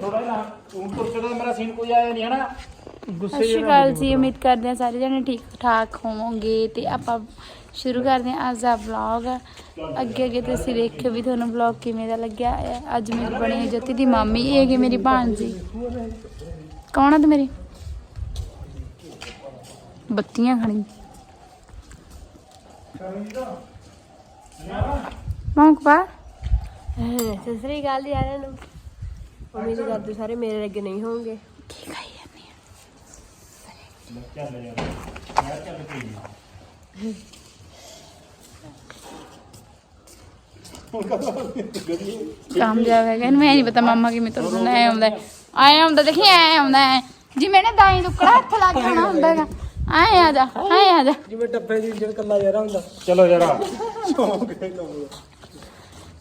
ਥੋੜਾ ਨਾ ਉਹ ਕੁਰਸੇ ਦਾ ਮੇਰਾ ਸੀਨ ਕੋਈ ਆਇਆ ਨਹੀਂ ਹਨਾ? ਗੁੱਸੇ ਸਤਿ ਸ਼੍ਰੀ ਅਕਾਲ ਜੀ ਉਮੀਦ ਕਰਦੇ ਹਾਂ ਸਾਰੇ ਜਣੇ ਠੀਕ ਠਾਕ ਹੋਵੋਗੇ ਤੇ ਆਪਾਂ ਸ਼ੁਰੂ ਕਰਦੇ ਹਾਂ ਅੱਜ ਦਾ ਵਲੌਗ ਅੱਗੇ ਅੱਗੇ ਤੁਸੀਂ ਦੇਖਿਓ ਵੀ ਤੁਹਾਨੂੰ ਵਲੌਗ ਕਿਵੇਂ ਦਾ ਲੱਗਿਆ। ਹੈ। ਅੱਜ ਮੇਰੀ ਬਣੀ ਹੈ ਜੋਤੀ ਦੀ ਮਾਮੀ ਇਹ ਹੈਗੀ ਮੇਰੀ ਭਾਣਜੀ ਕੌਣ ਆ ਤੇ ਮੇਰੀ? ਬੱਤੀਆਂ ਖਣੀ ਮੌਂਕ ਪਾ। ਸਤਿ ਸ੍ਰੀ ਅਕਾਲ ਜੀ ਸਾਰਿਆਂ ਨੂੰ ਉਮੀਦ ਕਰਦੇ ਸਾਰੇ ਮੇਰੇ ਅੱਗੇ ਨਹੀਂ ਹੋਣਗੇ। ਕੀ ਖਾਈ ਜਾਂਦੀ ਆ? ਚੱਲ ਯਾਰ ਯਾਰ ਚੱਲ ਪਈ ਕਾਮਯਾਬ ਹੈਗਾ ਇਹਨੂੰ ਮੈਂ ਨਹੀਂ ਪਤਾ ਮਾਮਾ ਕਿਵੇਂ ਤੁਰਦਾ ਐ ਆਉਂਦਾ ਦੇਖੀ ਐ ਆਉਂਦਾ ਜਿਵੇਂ ਨੇ ਦਾਈ ਦੁੱਕੜਾ ਹੱਥ ਲਾ ਕੇ ਆਉਣਾ ਹੁੰਦਾ ਹੈਗਾ। ਆਏ ਆ ਜਾ ਆਏ ਆ ਜਾ। ਜਿਵੇਂ ਟੱਪੇ ਦੀ ਇੰਜਣ ਕੱਲਾ ਯਾਰਾ ਹੁੰਦਾ। ਚਲੋ ਜਰਾ ਸੋ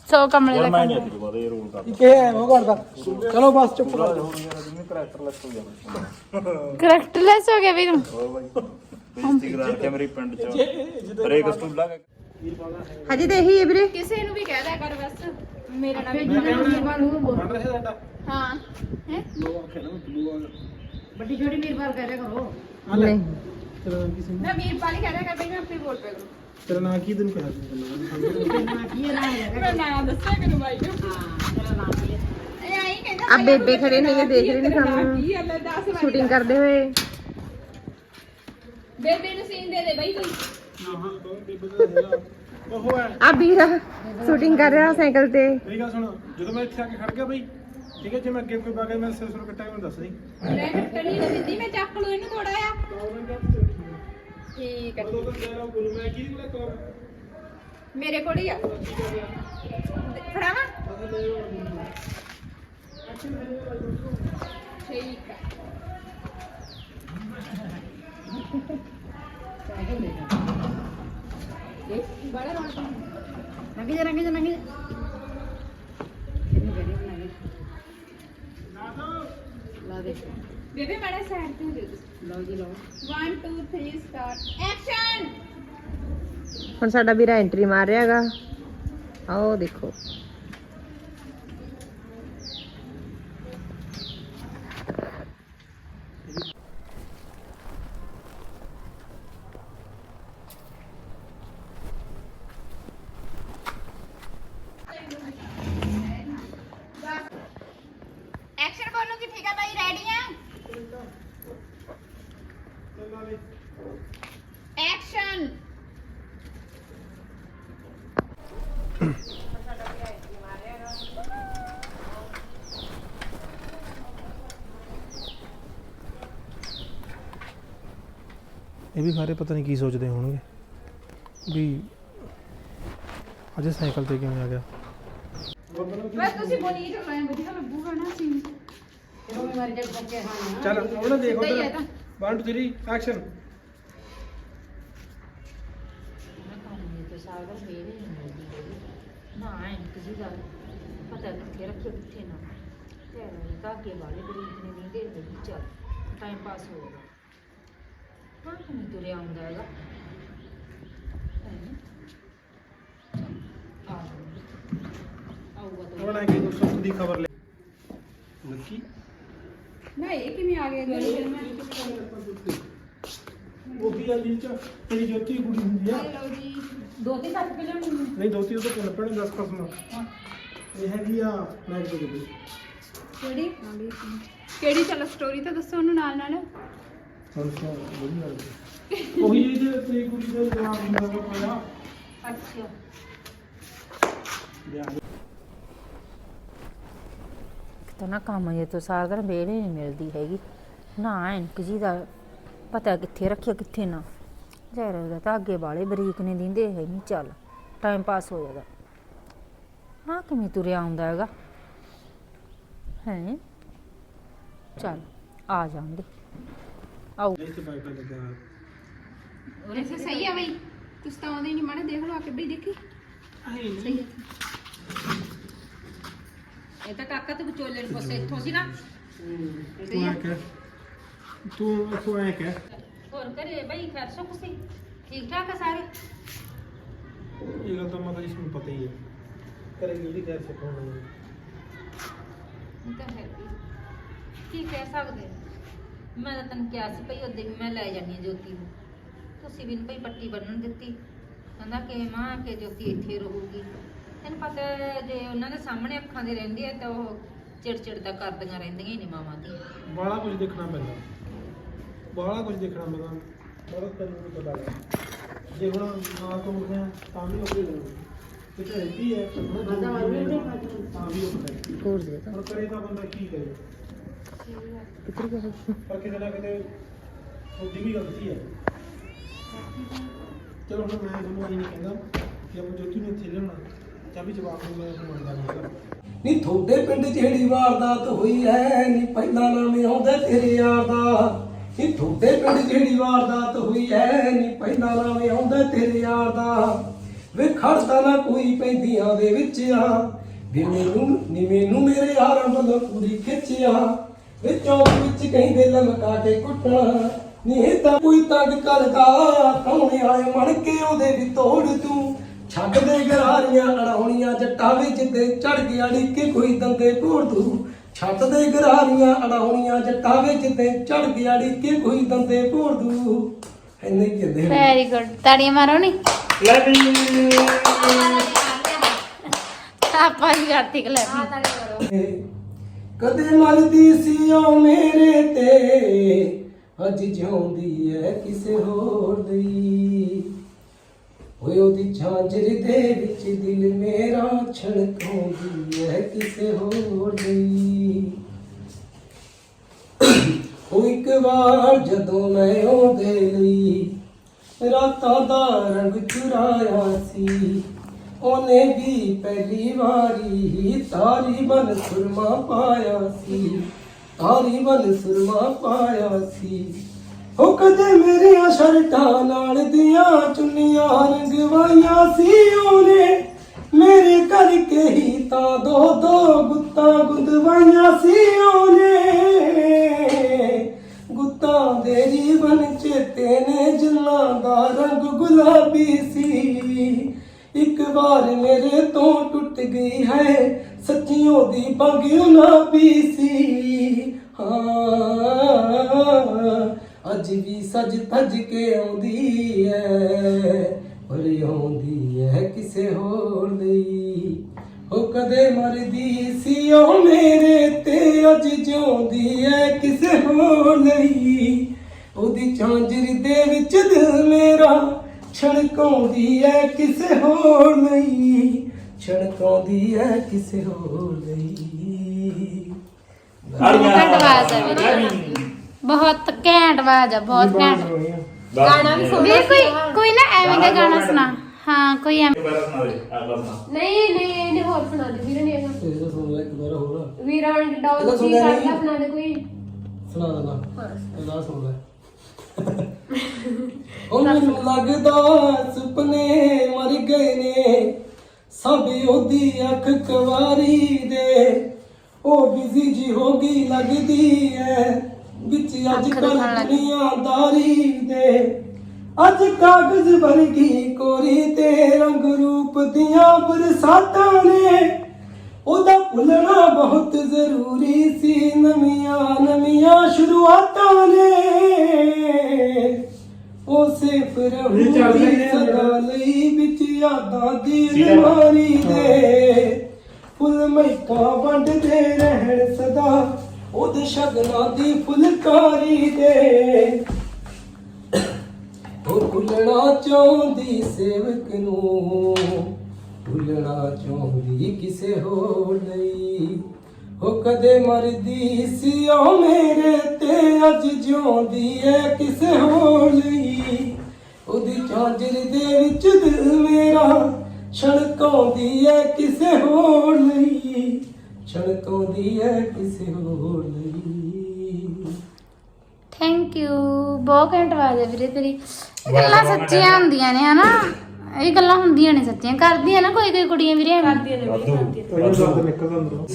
ਦਾ ਮੈਂ ਨਹੀਂ ਅੱਜ ਬਾਅਦ ਇਹ ਰੋਲ ਕਰ ਕੀ ਹੈ ਉਹ ਕਰਦਾ ਚਲੋ ਬਸ ਚੁੱਪ ਕਰ ਕਰੈਕਟਰਲੈਸ ਹੋ ਗਿਆ ਵੀ ਤੂੰ ਮੇਰੇ ਹਜੇ ਤੇ ਇਹੀ ਹੈ ਵੀਰੇ। ਕਿਸੇ ਨੂੰ ਵੀ ਕਹਿ ਦਿਆ ਕਰ ਬਸ ਮੇਰਾ ਰਿਹਾ ਸਾਡਾ। ਹਾਂ ਹੈ? ਲੋ ਆਖੇ ਨਾ ਬਲੂ ਆ ਵੱਡੀ ਛੋਟੀ ਵੀਰਪਾਲ ਕਹਿ ਦਿਆ ਕਰੋ। ਨਹੀਂ। ਤੇਰਾ ਨਾਂ ਕੀ ਸੀ? ਮੈਂ ਵੀਰਪਾਲ ਹੀ ਕਹਿ ਦਿਆ ਕਰ ਬਈ ਮੈਂ ਆਪੇ ਬੋਲ ਪਿਆ ਕਰੂੰ ਤੇਰਾ ਨਾਂ ਕੀ ਤੈਨੂੰ ਕਿਹਾ ਸੀ? ਮੈਂ ਨਾਮ ਦੱਸਿਆ ਕਰੂੰ ਬਾਈ ਨੂੰ। ਹਾਂ ਤੇਰਾ ਨਾਮ ਕੀ ਹੈ? ਇਹ ਆਈ ਕਹਿੰਦਾ ਆ ਬੇਬੇ ਖੜੇ ਨੇ ਦੇਖ ਰਹੇ ਨੇ ਸਾਨੂੰ। ਕੀ ਹੈ? ਲੈ ਦੱਸ ਵਾਰੀ ਸ਼ੂਟਿੰਗ ਕਰਦੇ ਹੋਏ। ਬੇਬੇ ਨੂੰ ਸੀਨ ਦੇ ਦੇ ਬਾਈ ਕੋਈ ਉਹ ਹੈ ਆ ਵੀਰਾ ਸ਼ੂਟਿੰਗ ਕਰ ਰਿਹਾ ਸਾਈਕਲ ਤੇ। ਮੇਰੀ ਗੱਲ ਸੁਣ ਜਦੋਂ ਮੈਂ ਇੱਥੇ ਆ ਕੇ ਖੜ ਗਿਆ ਬਈ ਠੀਕ ਹੈ ਜੇ ਮੈਂ ਅੱਗੇ ਕੋਈ ਬਾਗੇ ਮੈਂ ਸਿਰ ਸੁਰ ਕੱਟਾਂਗਾ ਮੈਨੂੰ ਦੱਸ ਦੇ ਮੈਂ ਕੱਟਣੀ ਨਹੀਂ ਦਿੰਦੀ ਮੈਂ ਚੱਕ ਲੂ ਇਹਨੂੰ ਥੋੜਾ ਆ ਠੀਕ ਹੈ ਮੇਰੇ ਕੋਲ ਹੀ ਆ। ਫੜਾਵਾ? ਠੀਕ ਹੈ। ਬੜਾ ਰੌਣਕ ਨੰਗੀ ਜਾ ਨੰਗੀ ਜਾ ਨੰਗੀ ਲਾ ਦੇ। ਬੇਬੇ ਮਾੜਾ ਸਾਈਡ ਤੇ ਹੋ ਜਾਓ ਤੁਸੀਂ ਲਓ ਜੀ ਲਓ 1 2 3 ਸਟਾਰਟ ਐਕਸ਼ਨ ਹੁਣ ਸਾਡਾ ਵੀਰਾ ਐਂਟਰੀ ਮਾਰ ਰਿਹਾ ਹੈਗਾ। ਆਓ ਦੇਖੋ। ਐਕਸ਼ਨ ਬੋਲੂਗੀ ਠੀਕ ਹੈ ਬਾਈ ਰੈਡੀ ਆ ਐਕਸ਼ਨ ਇਹ ਵੀ ਸਾਰੇ ਪਤਾ ਨਹੀਂ ਕੀ ਸੋਚਦੇ ਹੋਣਗੇ ਵੀ ਅਜੇ ਸਾਈਕਲ ਤੇ ਕਿਵੇਂ ਆ ਗਿਆ। ਬਸ ਤੁਸੀਂ ਬੋਲੀ ਐ ਵਧੀਆ ਲੱਗੂਗਾ ਨਾ ਸੀਨ ਚੱਲ ਉਹਨਾਂ ਦੇਖ ਸਿੱਧਾ ਹੀ ਹੈ ਤਾਂ। 1 2 3 ਐਕਸ਼ਨ ਨਾ ਐਂ ਕਿਸੇ ਦਾ ਪਤਾ ਕਿੱਥੇ ਰੱਖੇ ਕਿੱਥੇ ਨਾ। ਤੇ ਧਾਗੇ ਵਾਲੇ ਬਰੀਕ ਨੇ ਨਹੀਂ ਦੇ ਦੇ ਚੱਲ ਟਾਈਮ ਪਾਸ ਹੋ ਗਿਆ। ਹਾਂ ਨਹੀਂ ਤੁਰਿਆ ਆਉਂਦਾ ਹੈਗਾ? ਹੈਂ? ਚੱਲ, ਆ ਜਾਊਗਾ। ਆਊਗਾ ਤਾਂ ਉਹਨਾਂ ਨੇ ਕੀ ਸੁੱਖ ਦੀ ਖਬਰ ਲੈ। ਲੱਕੀ ਨਾ ਇਹ ਕਿਵੇਂ ਆ ਗਿਆ ਗਲੀ ਫਿਰ ਮੈਂ ਉਹ ਵੀ ਆ ਜੀ ਚ ਤੇਰੀ ਜੋਤੀ ਕੁੜੀ ਹੁੰਦੀ ਆ। ਲਓ ਜੀ। ਦੋ ਤਿੰਨ ਸੱਤ ਕਿਲੋ ਨਹੀਂ ਦੋਤੀ ਉਹ ਤਾਂ ਕੋਲ ਪੜੇ 10 ਪਰਸਨ ਇਹ ਹੈਗੀ ਆ ਮੈਂ ਕਿਹਾ ਜੀ ਕਿਹੜੀ? ਕਿਹੜੀ? ਚਲੋ ਸਟੋਰੀ ਤਾਂ ਦੱਸੋ ਉਹਨੂੰ ਨਾਲ ਨਾਲ। ਹੁਣ ਤਾਂ ਵਧੀਆ ਲੱਗਦੀ ਉਹੀ ਜੇ ਤੇਰੀ ਕੁੜੀ ਦਾ ਜਵਾਬ ਹੁੰਦਾ ਕੋਈ ਆ ਅੱਛਾ ਤਾਂ ਨਾ ਕੰਮ ਜੇ ਤੋਂ ਸਾਰਾ ਦਿਨ ਵੇਲੇ ਨਹੀਂ ਮਿਲਦੀ ਹੈਗੀ। ਨਾ ਐਨ ਕਿਸੇ ਦਾ ਪਤਾ ਕਿੱਥੇ ਰੱਖਿਆ ਕਿੱਥੇ ਨਾ। ਜ਼ਹਿਰ ਉਹਦਾ ਤਾਂ ਅੱਗੇ ਵਾਲੇ ਬਰੀਕ ਨੇ ਦਿੰਦੇ ਹੈ ਨਹੀਂ ਚੱਲ ਟਾਈਮ ਪਾਸ ਹੋ ਜਾਦਾ। ਹਾਂ ਕਿਵੇਂ ਤੁਰਿਆ ਆਉਂਦਾ ਹੈਗਾ? ਹੈ? ਚੱਲ ਆ ਜਾਂਦੇ। ਆਓ। ਇਹ ਤੇ ਬਾਈਕ ਲੱਗਾ ਵੈਸੇ ਸਹੀ ਆ ਬਈ ਤੁਸੀਂ ਤਾਂ ਆਉਂਦੇ ਨਹੀਂ ਮਾੜੇ ਦੇਖ ਲਓ ਆ ਕੇ ਬਈ ਦੇਖੀ। ਸਹੀ ਹੈ ਇਹ ਤਾਂ ਕਾਕਾ ਤੇ ਵਿਚੋਲੇ ਨੂੰ ਪੁੱਛ ਇੱਥੋਂ ਸੀ ਨਾ। ਤੂੰ ਐ ਕਹਿ। ਤੂੰ ਤੂੰ ਐ ਕਹਿ। ਹੋਰ ਕਰੇ ਬਈ ਖੈਰ ਸੁੱਖ ਸੀ ਠੀਕ ਠਾਕ ਆ ਸਾਰੇ? ਇਹ ਗੱਲ ਤਾਂ ਮਾਤਾ ਜੀ ਨੂੰ ਪਤਾ ਹੀ ਹੈ। ਉਹਦੀ ਖੈਰ ਸਿੱਖਾਉਣਾ ਇਹ ਤਾਂ ਹੈ। ਕੀ ਕਹਿ ਸਕਦੇ? ਮੈਂ ਤਾਂ ਤੈਨੂੰ ਕਿਹਾ ਸੀ ਭਈ ਉਹਦੇ ਮੈਂ ਲੈ ਜਾਣੀ ਜੋਤੀ ਨੂੰ। ਤੁਸੀਂ ਵੀ ਨੀ ਭਈ ਪੱਟੀ ਬੰਨਣ ਦਿੱਤੀ। ਕਹਿੰਦਾ ਕਿ ਮਾਂ ਕਿ ਜੋਤੀ ਇੱਥੇ ਰਹੂਗੀ। ਤੈਨੂੰ ਪਤਾ ਹੈ, ਜੇ ਉਹਨਾਂ ਦੇ ਸਾਹਮਣੇ ਅੱਖਾਂ ਦੇ ਰਹਿੰਦੀ ਹੈ ਤਾਂ ਉਹ ਚਿੜਚਿੜ ਤਾਂ ਕਰਦੀਆਂ ਰਹਿੰਦੀਆਂ ਹੀ ਨੇ ਮਾਵਾਂ ਦੀ ਬਾਹਲਾ ਕੁਝ ਦੇਖਣਾ ਪੈਂਦਾ। ਬਾਹਲਾ ਕੁਝ ਦੇਖਣਾ ਪੈਂਦਾ। ਬਹੁਤ ਤੈਨੂੰ ਵੀ ਪਤਾ ਹੈ ਜੇ ਹੁਣ ਨਾ ਤੋੜਦੇ ਆ ਤਾਂ ਵੀ ਲੱਗਦੀ ਤੇ ਰਹਿੰਦੀ ਹੈ ਤਾਂ ਹੁਣ ਦੋ ਤਾਂ ਵੀ ਔਖਾ ਹੈ। ਕੋਰ ਦੇ ਹੁਣ ਕਰੇ ਤਾਂ ਬੰਦਾ ਕੀ ਕਰੇ? ਪਰ ਕਿਤੇ ਨਾ ਕਿਤੇ ਉਹਦੀ ਵੀ ਗਲਤੀ ਹੈ। ਚਲੋ ਹੁਣ ਮੈਂ ਤੁਹਾਨੂੰ ਨਹੀਂ ਕਹਿੰਦਾ ਕਿ ਆਪਾਂ ਜੋਤੀ ਨੂੰ ਇੱਥੇ ਲਿਆਉਣਾ। ਜਾਂ ਜਵਾਬ ਨੂੰ ਮੈਂ ਮੰਨਦਾ ਨਹੀਂ ਹੈਗਾ। ਤੁਹਾਡੇ ਪਿੰਡ ਜਿਹੜੀ ਵਾਰਦਾਤ ਹੋਈ ਐ ਨੀ ਪਹਿਲਾਂ ਨਾਮ ਆਉਂਦਾ ਤੇਰੇ ਯਾਰ ਦਾ। ਨੀ ਤੁਹਾਡੇ ਪਿੰਡ ਜਿਹੜੀ ਵਾਰਦਾਤ ਹੋਈ ਐ ਨੀ ਪਹਿਲਾਂ ਨਾਮ ਆਉਂਦਾ ਤੇਰੇ ਯਾਰ ਦਾ। ਵੇ ਖੜਦਾ ਨਾ ਕੋਈ ਪੈਂਦੀਆਂ ਦੇ ਵਿੱਚ ਆ। ਵੀ ਮੈਨੂੰ, ਨੀ ਮੈਨੂੰ ਮੇਰੇ ਯਾਰਾਂ ਵੱਲੋਂ ਪੂਰੀ ਖਿੱਚਿਆ। ਵੇ ਚੌਕ ਵਿੱਚ ਕਹਿੰਦੇ ਲਮਕਾ ਕੇ ਕੁੱਟਣਾ। ਨੀ ਤਾਂ ਕੋਈ ਤੰਗ ਕਰਦਾ, ਕੌਣੇ ਆਏ ਮਣ ਕੇ ਉਹਦੇ ਵੀ ਤੋੜ ਤੂੰ। ਛੱਡ ਦੇ ਗਰਾਰੀਆਂ ਅੜਾਉਣੀਆਂ ਜੱਟਾਂ ਵਿੱਚ ਤੇ ਚੜ ਗਿਆ ਕੇ ਕੋਈ ਦੰਦੇ ਘੋੜ ਤੂੰ ਛੱਡ ਦੇ ਗਰਾਰੀਆਂ ਅੜਾਉਣੀਆਂ ਜੱਟਾਂ ਵਿੱਚ ਤੇ ਚੜ ਗਿਆ ਕੇ ਕੋਈ ਦੰਦੇ ਘੋੜ ਤੂੰ ਐਨੇ ਕਹਿੰਦੇ ਹੁੰਦੇ। ਵੈਰੀ ਗੁੱਡ ਤਾੜੀਆਂ ਮਾਰੋ ਨੀ? ਲੈ ਵੀ ਆਪਾਂ ਜੀ ਕਰਤੀ ਕਲੈਪਿੰਗ ਕਦੇ ਮਰਦੀ ਸੀ ਉਹ ਮੇਰੇ ਤੇ ਅੱਜ ਜਿਉਂਦੀ ਐ ਕਿਸੇ ਹੋਰ ਲਈ ਓਏ ਉਹਦੀ ਝਾਂਜਰ ਦੇ ਵਿੱਚ ਦਿਲ ਮੇਰਾ ਛਣਕਾਉਂਦੀ ਐ, ਕਿਸੇ ਹੋਰ ਲਈ। ਉਹ ਇੱਕ ਵਾਰ ਜਦੋਂ ਮੈਂ ਉਹਦੇ ਲਈ ਰਾਤਾਂ ਦਾ ਰੰਗ ਚੁਰਾਇਆ ਸੀ, ਉਹਨੇ ਵੀ ਪਹਿਲੀ ਵਾਰੀ ਹੀ ਤਾਰੀ ਬਨ ਸੁਰਮਾ ਪਾਇਆ ਸੀ, ਤਾਰੀ ਬਨ ਸੁਰਮਾ ਪਾਇਆ ਸੀ। ਉਹ ਕਦੇ ਮੇਰੀਆਂ ਸ਼ਰਟਾਂ ਨਾਲ ਦੀਆਂ ਚੁੰਨੀਆਂ ਰੰਗਵਾਈਆਂ ਸੀ ਉਹਨੇ। ਮੇਰੇ ਕਰਕੇ ਹੀ ਤਾਂ ਦੋ ਦੋ ਗੁੱਤਾਂ ਗੁੰਦਵਾਈਆਂ ਸੀ ਉਹਨੇ। ਗੁੱਤਾਂ ਦੇ ਜੀਵਨ ਚੇਤੇ ਨੇ ਜਿੰਨਾ ਦਾ ਰੰਗ ਗੁਲਾਬੀ ਸੀ। ਇੱਕ ਵਾਰ ਮੇਰੇ ਤੋਂ ਟੁੱਟ ਗਈ ਹੈ ਸੱਚੀਓ ਦੀ ਬੰਗ ਨਾ ਪੀ ਸੀ। ਹਾਂ। ਅੱਜ ਵੀ ਸਜ ਧਜ ਕੇ ਆਉਂਦੀ ਐ। ਪਰ ਆਉਂਦੀ ਐ ਕਿਸੇ ਹੋਰ ਲਈ। ਉਹ ਕਦੇ ਮਰਦੀ ਸੀ ਉਹ ਮੇਰੇ ਤੇ ਅੱਜ ਜਿਉਂਦੀ ਐ ਕਿਸੇ ਹੋਰ ਲਈ। ਉਹਦੀ ਝਾਂਜਰ ਦੇ ਵਿੱਚ ਦਿਲ ਮੇਰਾ ਛਣਕਾਉਂਦੀ ਐ ਕਿਸੇ ਹੋਰ ਲਈ। ਛਣਕਾਉਂਦੀ ਐ ਕਿਸੇ ਹੋਰ ਲਈ। ਘੈਂਟ ਆਵਾਜ਼ ਆ ਵੀਰੇ ਬਹੁਤ ਘੈਂਟ ਆਵਾਜ਼ ਆ ਬਹੁਤ ਘੈਂਟ। ਗਾਣਾ ਵੀ ਸੁਣ। ਕੋਈ ਕੋਈ ਨਾ ਐਵੇਂ ਦਾ ਗਾਣਾ ਸੁਣਾ। ਹਾਂ ਕੋਈ ਐਵੇਂ ਬੜਾ ਸੁਣਾ ਦੇ ਅਗਲਾ ਸੁਣਾ ਨਹੀਂ ਨਹੀਂ ਇਹਨੇ ਹੋਰ ਸੁਣਾ ਦੇ ਵੀਰ ਨੇ ਇਹ ਤਾਂ ਸੁਣ ਲੈ ਇੱਕ ਵਾਰ ਹੋਰ। ਵੀਰਾਂ ਡੌਗ ਇਹਦਾ ਕੀ ਸੁਣਿਆ ਕਰਦਾ ਨਹੀਂ। ਸੁਣਾ ਦੇ ਕੋਈ। ਸੁਣਾ ਦੇਣਾ ਨਾ ਸੁਣ। ਲੈ। ਉਹ ਮੈਨੂੰ ਲੱਗਦਾ ਸੁਪਨੇ ਮਰ ਗਏ ਨੇ। ਸਭ ਉਹਦੀ ਅੱਖ ਕਵਾਰੀ ਦੇ। ਉਹ ਬਿਜ਼ੀ ਜੀ ਹੋ ਗਈ ਲੱਗਦੀ ਐ। ਵਿੱਚ ਅੱਜ ਕੱਲ। ਦੁਨੀਆਦਾਰੀ ਦੇ। ਅੱਜ ਕਾਗਜ਼ ਵਰਗੀ ਕੋਰੀ ਤੇ ਰੰਗ ਰੂਪ ਦੀਆਂ ਬਰਸਾਤਾਂ ਨੇ। ਉਹਦਾ ਭੁੱਲਣਾ ਬਹੁਤ ਜ਼ਰੂਰੀ ਸੀ ਨਵੀਆਂ ਨਵੀਆਂ ਸ਼ੁਰੂਆਤਾਂ ਨੇ। ਉਸੇ ਪ੍ਰਭੂ ਸਦਾ ਲਈ ਵਿੱਚ ਯਾਦਾਂ ਦੀ ਅਲਮਾਰੀ ਦੇ। ਫੁੱਲ ਮਹਿਕਾ ਵੰਡਦੇ ਰਹਿਣ ਸਦਾ ਉਹਦੇ ਸ਼ਗਨਾਂ ਦੀ ਫੁਲਕਾਰੀ ਦੇ। ਉਹ ਭੁੱਲਣਾ ਚਾਹੁੰਦੀ ਸੇਵਕ ਨੂੰ ਭੁੱਲਣਾ ਚਾਹੁੰਦੀ ਕਿਸੇ ਹੋਰ ਲਈ। ਉਹ ਕਦੇ ਮਰਦੀ ਸੀ, ਉਹ ਮੇਰੇ ਤੇ ਅੱਜ ਜਿਉਂਦੀ ਐ ਕਿਸੇ ਹੋਰ ਲਈ। ਉਹਦੀ ਝਾਂਜਰ ਦੇ ਵਿੱਚ ਦਿਲ ਮੇਰਾ ਛਣਕਾਉਂਦੀ ਐ ਕਿਸੇ ਹੋਰ ਕਿਸੇ ਹੋਰ ਲਈ। ਥੈਂਕ ਯੂ ਬਹੁਤ ਘੈਂਟ ਆਵਾਜ਼ ਹੈ ਵੀਰੇ ਤੇਰੀ। ਇਹ ਗੱਲਾਂ ਸੱਚੀਆਂ ਹੁੰਦੀਆਂ ਨੇ ਹਨਾ? ਇਹ ਗੱਲਾਂ ਹੁੰਦੀਆਂ ਨੇ ਸੱਚੀਆਂ। ਕਰਦੀਆਂ ਨਾ ਕੋਈ ਕੋਈ ਕੁੜੀਆਂ ਵੀਰੇ ਐਵੇਂ।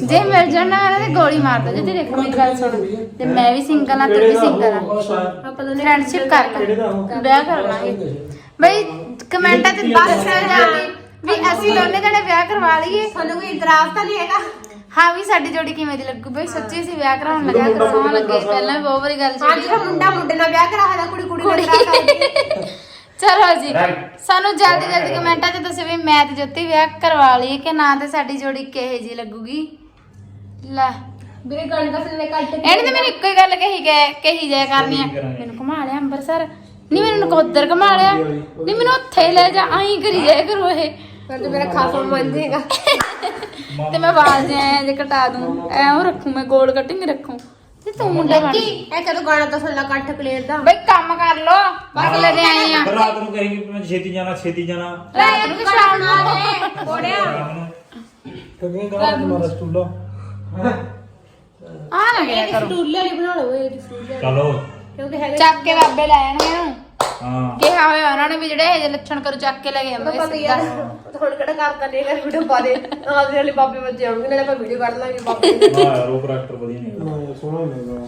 ਜੇ ਮਿਲ ਜਾਣਾ ਨਾ ਤੇ ਗੋਲੀ ਮਾਰ ਦੋ। ਜੇ ਦੇਖ ਮੇਰੀ ਗੱਲ ਸੁਣ। ਤੇ ਮੈਂ ਵੀ ਸਿੰਗਲ ਆ ਤੂੰ ਵੀ ਸਿੰਗਲ ਆ ਆਪਾਂ ਦੋਨੇ ਫਰੈਂਡਸ਼ਿਪ ਕਰ ਉਹ? ਵਿਆਹ ਕਰ ਲਾਂਗੇ। ਬਈ ਕਮੈਂਟਾਂ ਤੇ ਦੱਸ ਜਾ। ਵੀ ਅਸੀਂ ਦੋਨੇ ਜਣੇ ਵਿਆਹ ਕਰਵਾ ਲਈਏ। ਸਾਨੂੰ ਕੋਈ ਇਤਰਾਜ਼ ਤਾਂ ਨਹੀਂ ਹੈਗਾ। ਹਾਂ ਵੀ ਸਾਡੀ ਜੋੜੀ ਕਿਵੇਂ ਦੀ ਲੱਗੂ ਬਈ? ਸੱਚੀ ਸੀ ਵਿਆਹ ਕਰਾਉਣ ਲੱਗਾ ਤਾਂ ਸੋਹਣਾ ਲੱਗੇ। ਪਹਿਲਾਂ ਵੀ ਬਹੁਤ ਵਾਰੀ ਗੱਲ ਅੱਜ ਚੱਲੀ ਤਾਂ ਮੁੰਡਾ ਮੁੰਡੇ ਨਾਲ ਵਿਆਹ ਕਰਾਇਆ ਕੁੜੀ ਕੁੜੀ ਨਾਲ ਚਲੋ ਜੀ ਸਾਨੂੰ ਜਲਦੀ ਜਲਦੀ ਕਮੈਂਟਾਂ 'ਚ ਦੱਸੋ ਵੀ ਮੈਂ ਤੇ ਜੋਤੀ ਵਿਆਹ ਕਰਵਾ ਲਈਏ ਕਿ ਨਾ ਤੇ ਸਾਡੀ ਜੋੜੀ ਕਿਹੇ ਜੀ ਲੱਗੂਗੀ। ਲੈ। ਵੀਰੇ ਗਾਣੇ ਦਾ ਫਿਲਮੇ ਕੱਟ ਇਹਨੇ ਤਾਂ ਮੈਨੂੰ ਇੱਕੋ ਹੀ ਗੱਲ ਕਹੀ ਗਏ ਕਹੀ ਜਾਇਆ ਕਰਨੀ ਆ। ਮੈਨੂੰ ਘੁਮਾ ਲਿਆ ਅੰਬਰਸਰ। ਨਹੀਂ ਮੈਨੂੰ ਨਕੋਦਰ ਘੁਮਾ ਲਿਆ। ਨਹੀਂ ਮੈਨੂੰ ਉੱਥੇ ਲੈ ਜਾ ਆਈ ਕਰੀ ਜਾਇਆ ਕਰੋ ਇਹ। ਪਰ ਤੂੰ ਮੇਰਾ ਖਾਸਾ ਮੰਨ ਜਾਏਗਾ ਤੇ ਮੈਂ ਵਾਲ ਜੇ ਕਟਾ ਦੂੰ ਐਂ ਰੱਖੂ ਮੈਂ ਗੋਲ ਕਟਿੰਗ ਰੱਖੂ। ਤੇ ਤੂੰ ਮੁੰਡਾ ਬਣ। ਇਹ ਕਦੋਂ ਗਾਣਾ ਤਾਂ ਸੁਣ ਲਾ ਕੱਟ ਕਲੀਅਰ ਦਾ? ਬਈ ਕੰਮ ਕਰ ਲੋ ਬਸ ਲੈ ਦੇ ਆਏ ਆ। ਫਿਰ ਰਾਤ ਨੂੰ ਕਹੇਗੀ ਵੀ ਮੈਂ ਛੇਤੀ ਜਾਣਾ ਛੇਤੀ ਜਾਣਾ। ਰਾਤ ਨੂੰ ਸ਼ਾਮ ਨੂੰ ਕੋੜਿਆ ਕਿਉਂਕਿ ਗਾਣਾ ਤੁਹਾਡਾ ਸਟੂਲਾ ਆ। ਨਾ ਗਿਆ ਕਰੋ। ਸਟੂਲੇ ਵਾਲੀ ਬਣਾ ਲਓ ਇਹ ਸਟੂਲੇ ਚਲੋ। ਕਿਉਂਕਿ ਹੈਗਾ ਚੱਕ ਕੇ ਬਾਬੇ ਲੈ ਆਣਗੇ ਇਹਨੂੰ ਹਾਂ। ਕਿਹਾ ਹੋਇਆ ਉਹਨਾਂ ਨੇ ਵੀ ਜਿਹੜੇ ਇਹ ਜਿਹੇ ਲੱਛਣ ਕਰੂ ਚੱਕ ਕੇ ਲੈ ਕੇ ਪਤਾ ਆਉਂਦੇ ਯਾਰ ਹੁਣ ਕਿਹੜਾ ਕੰਮ ਕਰਨੇ ਕਰ ਵੀਡੀਓ ਪਾ ਦੇ। ਆਹ ਵਾਲੇ ਬਾਬੇ ਬੱਚੇ ਆਉਣਗੇ ਨਾਲੇ ਆਪਾਂ ਵੀਡੀਓ ਕੱਢ ਲਾਂਗੇ ਬਾਬੇ। ਵਾਹ ਯਾਰ ਉਹ ਵਧੀਆ ਨਹੀਂ ਹਾਂ ਸੋਹਣਾ ਮਿਲਦਾ